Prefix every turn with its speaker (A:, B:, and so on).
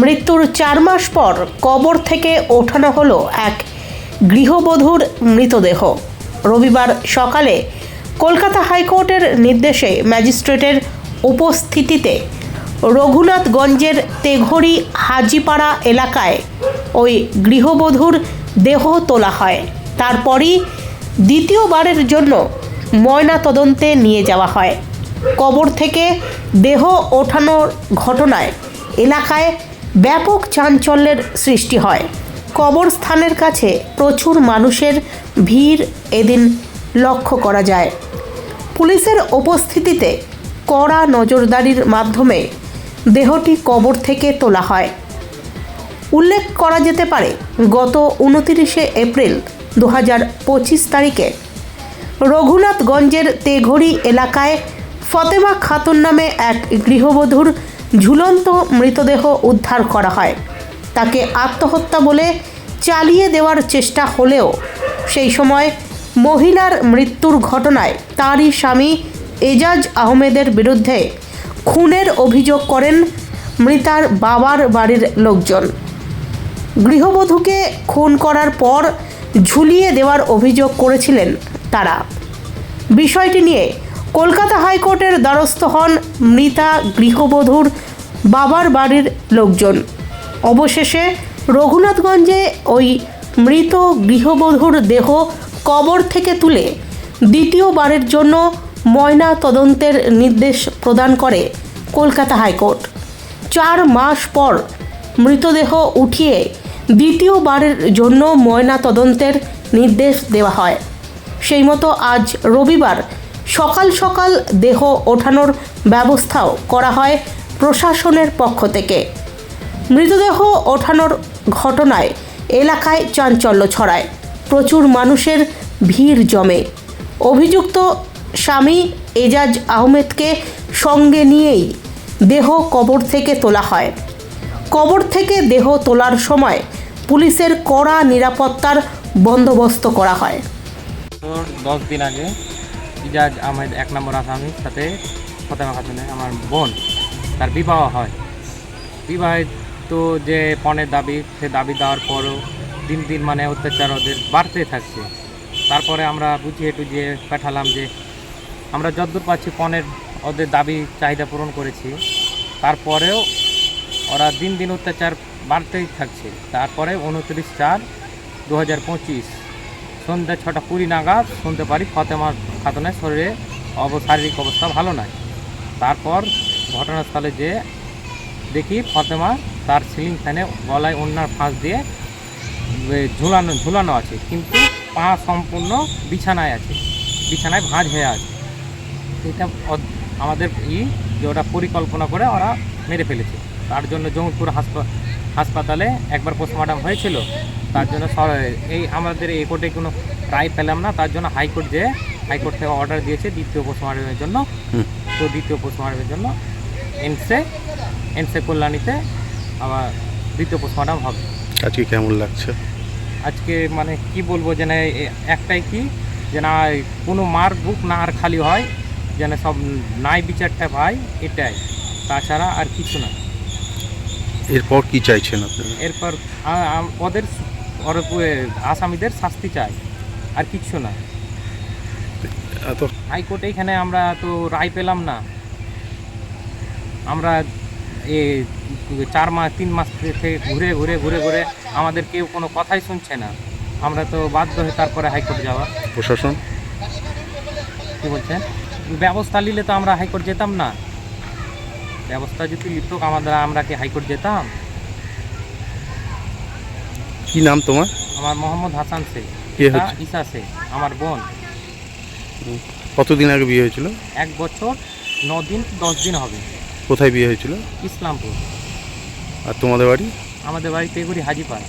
A: মৃত্যুর চার মাস পর কবর থেকে ওঠানো হলো এক গৃহবধূর মৃতদেহ। রবিবার সকালে কলকাতা হাইকোর্টের নির্দেশে ম্যাজিস্ট্রেটের উপস্থিতিতে রঘুনাথগঞ্জের তেঘড়ি হাজিপাড়া এলাকায় ওই গৃহবধূর দেহ তোলা হয়। তারপরই দ্বিতীয়বারের জন্য ময়না তদন্তে নিয়ে যাওয়া হয়। কবর থেকে দেহ ওঠানোর ঘটনায় এলাকায় ব্যাপক চাঞ্চল্যের সৃষ্টি হয়। কবরস্থানের কাছে প্রচুর মানুষের ভিড় এদিন লক্ষ্য করা যায়। পুলিশের উপস্থিতিতে কড়া নজরদারির মাধ্যমে দেহটি কবর থেকে তোলা হয়। উল্লেখ করা যেতে পারে, গত উনতিরিশে এপ্রিল দু হাজার পঁচিশ তারিখে রঘুনাথগঞ্জের তেঘড়ি এলাকায় ফতেমা খাতুন নামে এক গৃহবধূর ঝুলন্ত মৃতদেহ উদ্ধার করা হয়। তাকে আত্মহত্যা বলে চালিয়ে দেওয়ার চেষ্টা হলেও সেই সময় মহিলার মৃত্যুর ঘটনায় তারই স্বামী এজাজ আহমেদের বিরুদ্ধে খুনের অভিযোগ করেন মৃতার বাবার বাড়ির লোকজন। গৃহবধূকে খুন করার পর ঝুলিয়ে দেওয়ার অভিযোগ করেছিলেন তারা। বিষয়টি নিয়ে কলকাতা হাইকোর্টের দ্বারস্থ হন মৃতা গৃহবধূর বাবার বাড়ির লোকজন। অবশেষে রঘুনাথগঞ্জে ওই মৃত গৃহবধূর দেহ কবর থেকে তুলে দ্বিতীয়বারের জন্য ময়না তদন্তের নির্দেশ প্রদান করে কলকাতা হাইকোর্ট। চার মাস পর মৃতদেহ উঠিয়ে দ্বিতীয়বারের জন্য ময়না তদন্তের নির্দেশ দেওয়া হয়। সেই মতো আজ রবিবার সকাল সকাল দেহ ওঠানোর ব্যবস্থাও করা হয় প্রশাসনের পক্ষ থেকে। মৃতদেহ ওঠানোর ঘটনায় এলাকায় চাঞ্চল্য ছড়ায়। প্রচুর মানুষের ভিড় জমে। অভিযুক্ত স্বামী এজাজ আহমেদকে সঙ্গে নিয়েই দেহ কবর থেকে তোলা হয়। কবর থেকে দেহ তোলার সময় পুলিশের কড়া নিরাপত্তার বন্দোবস্ত করা হয়।
B: দশ দিন আগে ইজাজ আহমেদ এক নম্বর আসামির সাথে ফতেমা খাতুনে আমার বোন, তার বিবাহ হয়। বিবাহিত যে পণের দাবি, সে দাবি দেওয়ার পরও দিন দিন মানে অত্যাচার ওদের বাড়তে থাকছে। তারপরে আমরা বুঝিয়ে টুঝিয়ে পাঠালাম যে আমরা যতদূর পাচ্ছি পণের ওদের দাবি, চাহিদা পূরণ করেছি। তারপরেও ওরা দিন দিন অত্যাচার বাড়তেই থাকছে। তারপরে উনত্রিশ চার দু হাজার পঁচিশ সন্ধ্যা ছটা কুড়ি নাগাদ শুনতে পারি ফতেমা খাতুনের শরীরে অব শারীরিক অবস্থা ভালো নয় তারপর ঘটনাস্থলে যে দেখি ফতেমা তার সিলিং ফ্যানে গলায় অন্যার ফাঁস দিয়ে ঝুলানো ঝুলানো আছে, কিন্তু পা সম্পূর্ণ বিছানায় আছে, বিছানায় ভাঁজ হয়ে আছে। এটা আমাদের ই যে ওটা পরিকল্পনা করে ওরা মেরে ফেলেছে। তার জন্য জঙ্গিপুর হাসপা হাসপাতালে একবার পোস্টমর্টম হয়েছিল তার জন্য এই আমাদের এই কোর্টে কোনো রায় পেলাম না তার জন্য হাইকোর্ট যে হাইকোর্ট থেকে অর্ডার দিয়েছে দ্বিতীয় পোস্টমর্টমের জন্য। তো দ্বিতীয় পোস্টমর্টমের জন্য এনসে এনসে কল্যাণীতে আবার দ্বিতীয় পোস্টমর্টম হবে।
C: আজকে কেমন লাগছে?
B: আজকে মানে কি বলব যেন একটাই কি যে না কোনো মার বুক না আর খালি হয় যেন সব নাই বিচারটা ভাই এটাই। তাছাড়া আর কিছু না।
C: এরপর কি চাইছেন আপনারা
B: এরপর আ- আম- ওদের ওর আসামিদের শাস্তি চাই আর কিচ্ছু না।
C: এত
B: হাইকোর্টে এখানে আমরা তো রায় পেলাম না। আমরা এ চার মাস তিন মাস থেকে ঘুরে ঘুরে ঘুরে ঘুরে আমাদের কেউ কোনো কথাই শুনছে না। আমরা তো বাধ্য হয়ে তারপরে হাইকোর্ট যাওয়া।
C: প্রশাসন?
B: কি বলছেন? ব্যবস্থা নিলে তো আমরা হাইকোর্ট যেতাম না। ব্যবস্থা যদি নিত আমাদের আমরা কি হাইকোর্ট যেতাম।
C: কি নাম তোমার?
B: আমার মোহাম্মদ হাসান শেখ।
C: কে
B: এটা
C: হচ্ছে?
B: ঈশা শেখ আমার বোন।
C: কতদিন আগে বিয়ে হয়েছিল?
B: এক বছর ন দিন দশ দিন হবে।
C: কোথায় বিয়ে হয়েছিল?
B: ইসলামপুর।
C: আর তোমাদের বাড়ি?
B: আমাদের বাড়ি এগুলি হাজিপাড়া।